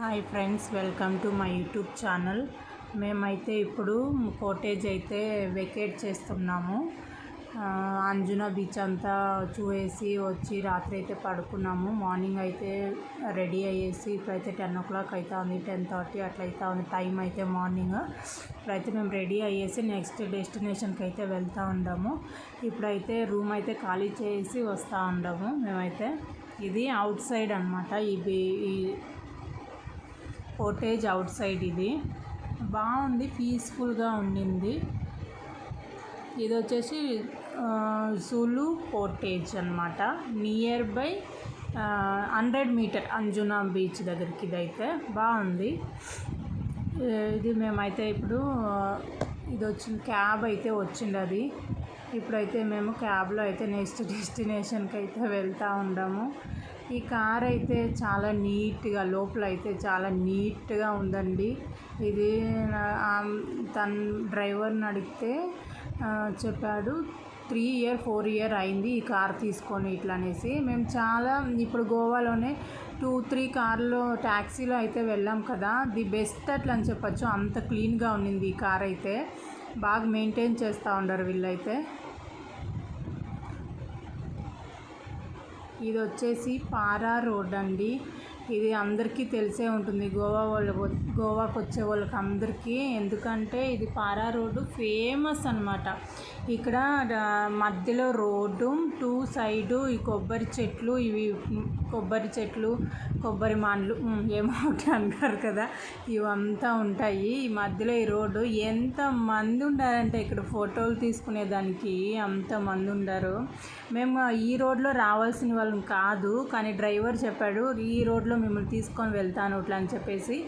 Hi friends welcome to my YouTube channel. మేమైతే ఇప్పుడు cottage అయితే వెకేట్ చేస్తున్నాము. అంజున బీచ్ అంతా చూసేసి వచ్చి రాత్రి అయితే పడుకున్నాము. మార్నింగ్ అయితే రెడీ అయ్యేసి ఇప్పుడైతే టెన్ ఓ క్లాక్ అవుతుంది టెన్ థర్టీ అట్లా అవుతుంది టైం అయితే మార్నింగ్. ఇప్పుడైతే మేము రెడీ అయ్యేసి నెక్స్ట్ డెస్టినేషన్కి అయితే వెళ్తూ ఉండము. ఇప్పుడైతే రూమ్ అయితే ఖాళీ చేసి వస్తూ ఉండము మేమైతే. ఇది అవుట్ సైడ్ అనమాట ఈ బీ- ఈ కోటేజ్ అవుట్ సైడ్ ఇది. బాగుంది పీస్ఫుల్గా ఉండింది. ఇది వచ్చేసి జూలు కోటేజ్ అనమాట nearby hundred metre Anjuna beach దగ్గరికి ఇదైతే. బాగుంది. ఇది మేమైతే ఇప్పుడు ఇది వచ్చిన క్యాబ్ అయితే వచ్చింది అది. ఇప్పుడైతే మేము క్యాబ్లో అయితే నెక్స్ట్ డెస్టినేషన్కి అయితే వెళ్తూ ఉండము. ఈ కార్ అయితే చాలా నీట్గా లోపల అయితే చాలా నీట్గా ఉందండి. ఇది తన డ్రైవర్ని అడిగితే చెప్పాడు త్రీ ఇయర్ ఫోర్ ఇయర్ అయింది ఈ కార్ తీసుకొని ఇట్లా అనేసి. మేము చాలా ఇప్పుడు గోవాలోనే టూ త్రీ కార్లో ట్యాక్సీలో అయితే వెళ్ళాం కదా. ది బెస్ట్ అట్లా అని చెప్పచ్చు. అంత క్లీన్గా ఉండింది ఈ కార్ అయితే. బాగా మెయింటైన్ చేస్తూ ఉండరు వీళ్ళైతే. ఇది వచ్చేసి పారా రోడ్ అండి. ఇది అందరికీ తెలిసే ఉంటుంది. గోవా వాళ్ళు గోవాకి వచ్చే వాళ్ళకి అందరికీ. ఎందుకంటే ఇది పారా రోడ్డు ఫేమస్ అనమాట ఇక్కడ మధ్యలో రోడ్డు టూ సైడు ఈ కొబ్బరి చెట్లు ఇవి కొబ్బరి చెట్లు కొబ్బరి మాండ్లు ఏమో ఒకటి అంటారు కదా. ఇవంతా ఉంటాయి. ఈ మధ్యలో ఈ రోడ్డు ఎంత మంది ఉండారంటే ఇక్కడ ఫోటోలు తీసుకునేదానికి అంత మంది ఉండారు. మేము ఈ రోడ్లో రావాల్సిన వాళ్ళం కాదు కానీ డ్రైవర్ చెప్పాడు ఈ రోడ్లో మిమ్మల్ని తీసుకొని వెళ్తాను ఇట్లా అని చెప్పేసి.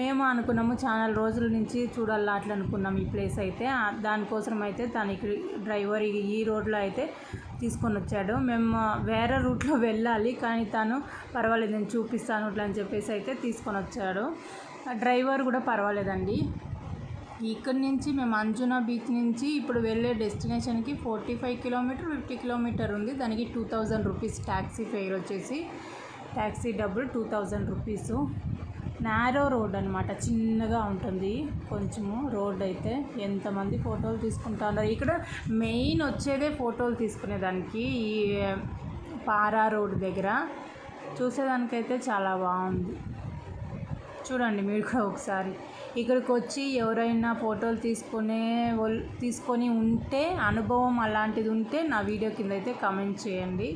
మేము అనుకున్నాము చాలా రోజుల నుంచి చూడాలా అట్లా అనుకున్నాం ఈ ప్లేస్ అయితే. దానికోసం అయితే తనకి డ్రైవర్ ఈ- రోడ్లో అయితే తీసుకొని వచ్చాడు. మేము వేరే రూట్లో వెళ్ళాలి కానీ తను పర్వాలేదు నేను చూపిస్తాను ఇట్లా అని చెప్పేసి అయితే తీసుకొని వచ్చాడు. డ్రైవర్ కూడా పర్వాలేదండి. ఇక్కడ నుంచి మేము అంజునా బీచ్ నుంచి ఇప్పుడు వెళ్ళే డెస్టినేషన్కి forty five kilometre fifty kilometre ఉంది. దానికి two thousand rupees taxi fare వచ్చేసి ట్యాక్సీ డబ్బులు two thousand rupees. Narrow road అనమాట చిన్నగా ఉంటుంది. కొంచెము రోడ్ అయితే ఎంతమంది ఫోటోలు తీసుకుంటారో. ఇక్కడ మెయిన్ వచ్చేదే ఫోటోలు తీసుకునేదానికి ఈ పారా రోడ్ దగ్గర. చూసేదానికైతే చాలా బాగుంది. చూడండి మీరు కూడా ఒకసారి. ఇక్కడికి వచ్చి ఎవరైనా ఫోటోలు తీసుకునే తీసుకొని ఉంటే అనుభవం అలాంటిది ఉంటే నా వీడియో కింద అయితే కమెంట్ చేయండి.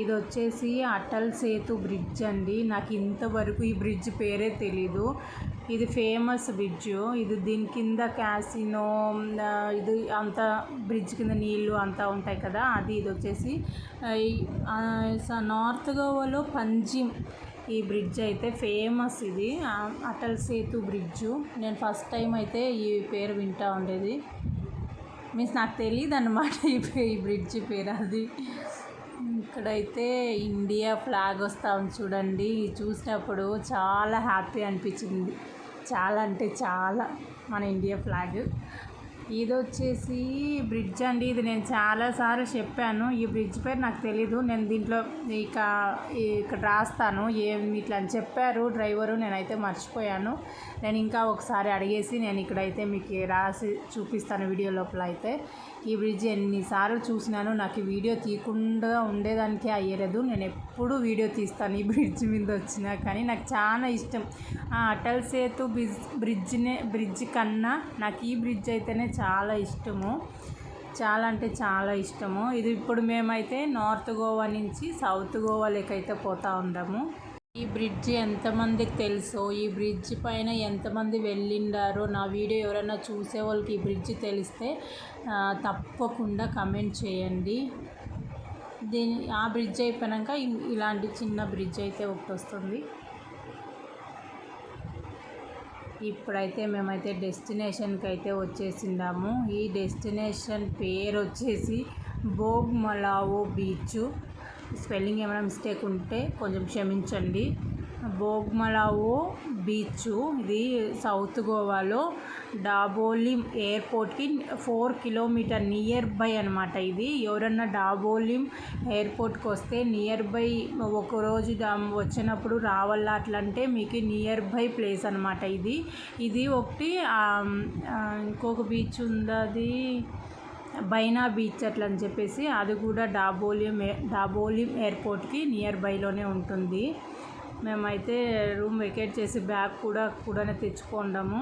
ఇది వచ్చేసి అటల్ సేతు బ్రిడ్జ్ అండి. నాకు ఇంతవరకు ఈ బ్రిడ్జ్ పేరే తెలీదు. ఇది ఫేమస్ బ్రిడ్జ్. ఇది దీని కింద క్యాసినో ఇది అంత బ్రిడ్జ్ కింద నీళ్ళు అంతా ఉంటాయి కదా. అది ఇది వచ్చేసి నార్త్ గోవాలో పంజిమ్ ఈ బ్రిడ్జ్ అయితే ఫేమస్ ఇది. అటల్ సేతు బ్రిడ్జ్. నేను ఫస్ట్ టైం అయితే ఈ పేరు వింటా ఉండేది. మీన్స్ నాకు తెలియదు అనమాట ఈ బ్రిడ్జ్ పేరు అది. ఇక్కడైతే ఇండియా ఫ్లాగ్ వస్తా ఉంది చూడండి. చూసినప్పుడు చాలా హ్యాపీ అనిపించింది. చాలా అంటే చాలా మన ఇండియా ఫ్లాగ్. ఇది వచ్చేసి బ్రిడ్జ్ అండి. ఇది నేను చాలాసార్లు చెప్పాను. ఈ బ్రిడ్జ్ పేరు నాకు తెలీదు. నేను దీంట్లో ఇక ఇక్కడ రాస్తాను. ఏమి ఇట్లా అని చెప్పారు డ్రైవరు. నేనైతే మర్చిపోయాను. నేను ఇంకా ఒకసారి అడిగేసి నేను ఇక్కడైతే మీకు రాసి చూపిస్తాను వీడియో లోపల అయితే. ఈ బ్రిడ్జ్ ఎన్నిసార్లు చూసినాను నాకు ఈ వీడియో తీయకుండా ఉండేదానికే అయ్యలేదు. నేను ఎప్పుడు వీడియో తీస్తాను ఈ బ్రిడ్జ్ మీద వచ్చినా కానీ నాకు చాలా ఇష్టం. ఆ అటల్ సేతు బ్రిడ్జ్ బ్రిడ్జ్నే బ్రిడ్జ్ కన్నా నాకు ఈ బ్రిడ్జ్ అయితేనే చాలా ఇష్టము. చాలా అంటే చాలా ఇష్టము. ఇది ఇప్పుడు మేమైతే నార్త్ గోవా నుంచి సౌత్ గోవా లేకైతే పోతా ఉన్నాము ఈ బ్రిడ్జ్ ఎంతమందికి తెలుసో? ఈ బ్రిడ్జ్ పైన ఎంతమంది వెళ్ళిండారో నా వీడియో ఎవరైనా చూసే వాళ్ళకి ఈ బ్రిడ్జ్ తెలిస్తే తప్పకుండా కమెంట్ చేయండి. దీని ఆ బ్రిడ్జ్ అయిపోయాక ఇలాంటి చిన్న బ్రిడ్జ్ అయితే ఒకటి వస్తుంది. ఇప్పుడైతే మేమైతే డెస్టినేషన్కి అయితే వచ్చేసిందాము. ఈ డెస్టినేషన్ పేరు వచ్చేసి బోగ్మలావో బీచ్. స్పెల్లింగ్ ఏమైనా మిస్టేక్ ఉంటే కొంచెం క్షమించండి. బోగ్మలావో బీచ్. ఇది సౌత్ గోవాలో డాబోలిం ఎయిర్పోర్ట్కి ఫోర్ కిలోమీటర్ నియర్ బై అనమాట ఇది. ఎవరన్నా డాబోలిం ఎయిర్పోర్ట్కి వస్తే నియర్ బై ఒకరోజు వచ్చినప్పుడు రావాలా అట్లంటే మీకు నియర్ బై ప్లేస్ అనమాట ఇది. ఇది ఒకటి ఇంకొక బీచ్ ఉంది అది బైనా బీచ్ అట్లా అని చెప్పేసి అది కూడా డాబోలియం డాబోలిం ఎయిర్పోర్ట్కి నియర్ బైలోనే ఉంటుంది. మేమైతే రూమ్ వెకేట్ చేసి బ్యాగ్ కూడా కూడానే తెచ్చుకోండము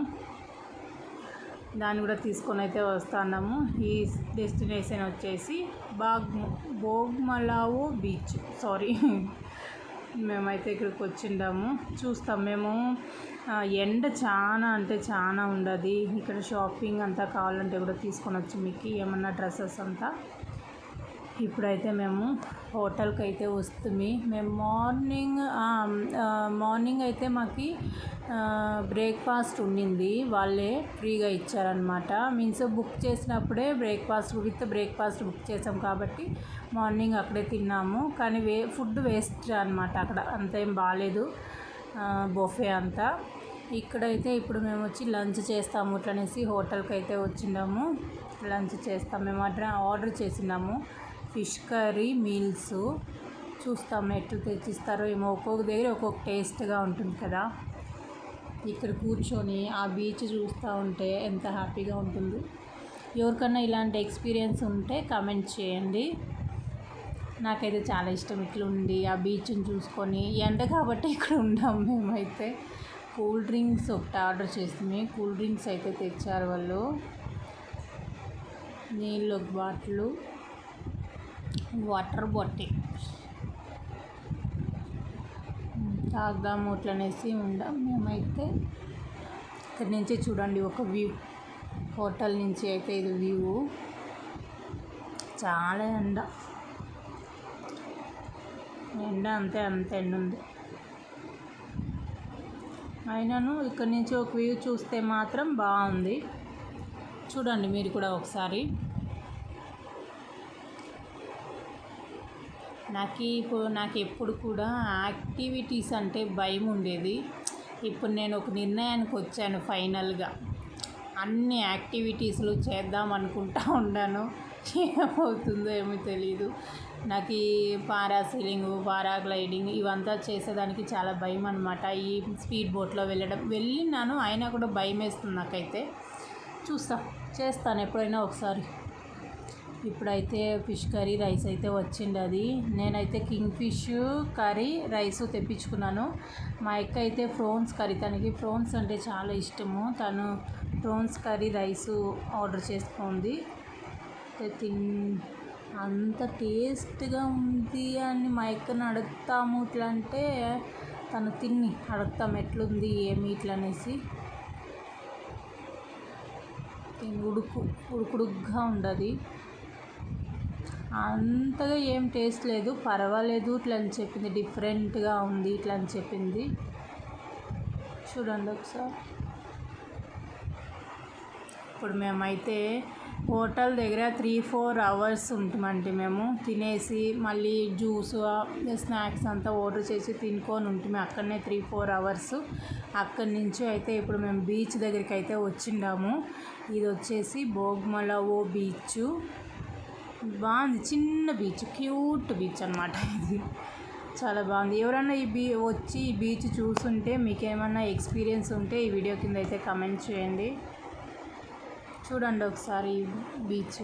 దాన్ని కూడా తీసుకొని అయితే వస్తున్నాము. ఈ డెస్టినేషన్ వచ్చేసి బాగ్ బోగ్మలావో బీచ్. సారీ. మేమైతే ఇక్కడికి వచ్చిండాము. చూస్తాం మేము. ఎండ చాలా అంటే చాలా ఉండదు. ఇక్కడ షాపింగ్ అంతా కావాలంటే కూడా తీసుకొని వచ్చి మీకు ఏమన్నా డ్రెస్సెస్ అంతా ఇప్పుడైతే మేము హోటల్కి అయితే వస్తుంది. మేము మార్నింగ్ మార్నింగ్ అయితే మాకు బ్రేక్ఫాస్ట్ ఉండింది. వాళ్ళే ఫ్రీగా ఇచ్చారనమాట మీన్స్ బుక్ చేసినప్పుడే బ్రేక్ఫాస్ట్ విత్ బ్రేక్ఫాస్ట్ బుక్ చేసాం కాబట్టి మార్నింగ్ అక్కడే తిన్నాము. కానీ వే ఫుడ్ వేస్ట్ అనమాట అక్కడ. అంత ఏం బాగాలేదు బొఫే అంతా. ఇక్కడైతే ఇప్పుడు మేము వచ్చి లంచ్ చేస్తాము అట్లనేసి హోటల్కి అయితే వచ్చినాము లంచ్ చేస్తాం. మేము ఆర్డర్ చేసినాము ఫిష్ కర్రీ మీల్స్ చూస్తాం ఎట్లు తెచ్చిస్తారో ఏమో. ఒక్కొక్క దగ్గర ఒక్కొక్క టేస్ట్గా ఉంటుంది కదా. ఇక్కడ కూర్చొని ఆ బీచ్ చూస్తూ ఉంటే ఎంత హ్యాపీగా ఉంటుంది. ఎవరికన్నా ఇలాంటి ఎక్స్పీరియన్స్ ఉంటే కమెంట్ చేయండి. నాకైతే చాలా ఇష్టం ఇట్లా ఉండి ఆ బీచ్ని చూసుకొని. ఎండ కాబట్టి ఇక్కడ ఉండాం మేమైతే. కూల్ డ్రింక్స్ ఒకటి ఆర్డర్ చేసింది. కూల్ డ్రింక్స్ అయితే తెచ్చారు వాళ్ళు. నీళ్ళు ఒక బాటిల్. Water bottle. తాగుదాము అట్లనేసి ఉండం. మేమైతే ఇక్కడి నుంచి చూడండి ఒక వ్యూ. హోటల్ నుంచి అయితే ఇది వ్యూ. చాలా ఎండ. ఎండ అంతే అంత ఎండ ఉంది. అయినను ఇక్కడి నుంచి ఒక వ్యూ చూస్తే మాత్రం బాగుంది. చూడండి మీరు కూడా ఒకసారి. నాకు ఇప్పుడు నాకు ఎప్పుడు కూడా యాక్టివిటీస్ అంటే భయం ఉండేది ఇప్పుడు నేను ఒక నిర్ణయానికి వచ్చాను ఫైనల్గా. అన్ని యాక్టివిటీస్లు చేద్దాం అనుకుంటా ఉన్నాను. ఏమవుతుందో ఏమో తెలీదు. నాకు ఈ పారాసీలింగ్ పారాగ్లైడింగ్ ఇవంతా చేసేదానికి చాలా భయం అనమాట ఈ స్పీడ్ బోట్లో వెళ్ళడం వెళ్ళినాను అయినా కూడా భయం వేస్తుంది నాకైతే. చూస్తా చేస్తాను ఎప్పుడైనా ఒకసారి. ఇప్పుడైతే ఫిష్ కర్రీ రైస్ అయితే వచ్చింది అది. నేనైతే కింగ్ ఫిష్ కర్రీ రైస్ తెప్పించుకున్నాను. మా అక్క అయితే ఫ్రోన్స్ కర్రీ తనకి ఫ్రోన్స్ అంటే చాలా ఇష్టము. తను ఫ్రోన్స్ కర్రీ రైస్ ఆర్డర్ చేసుకుంది. తిన్ అంత టేస్ట్గా ఉంది అని మా అక్కను అడుగుతాము ఇట్లా అంటే తను తిని అడుగుతాం ఎట్లుంది ఏమి ఇట్లా అనేసి ఉడుకు ఉడుకుడుగ్గా ఉండదు అంతగా ఏం టేస్ట్ లేదు. పర్వాలేదు ఇట్లా అని చెప్పింది. డిఫరెంట్గా ఉంది ఇట్లా అని చెప్పింది. చూడండి ఒకసారి. ఇప్పుడు మేమైతే హోటల్ దగ్గర త్రీ ఫోర్ అవర్స్ ఉంటామండి మేము. తినేసి మళ్ళీ జ్యూస్ స్నాక్స్ అంతా ఆర్డర్ చేసి తినుకొని ఉంటుంది అక్కడనే త్రీ ఫోర్ అవర్స్. అక్కడి నుంచి అయితే ఇప్పుడు మేము బీచ్ దగ్గరికి అయితే వచ్చిండాము. ఇది వచ్చేసి భోగ్మలవో బీచ్. బాగుంది. చిన్న బీచ్ క్యూట్ బీచ్ అనమాట ఇది. చాలా బాగుంది. ఎవరన్నా ఈ బీ వచ్చి ఈ బీచ్ చూస్తుంటే మీకు ఏమన్నా ఎక్స్పీరియన్స్ ఉంటే ఈ వీడియో కింద అయితే కమెంట్ చేయండి. చూడండి ఒకసారి బీచ్.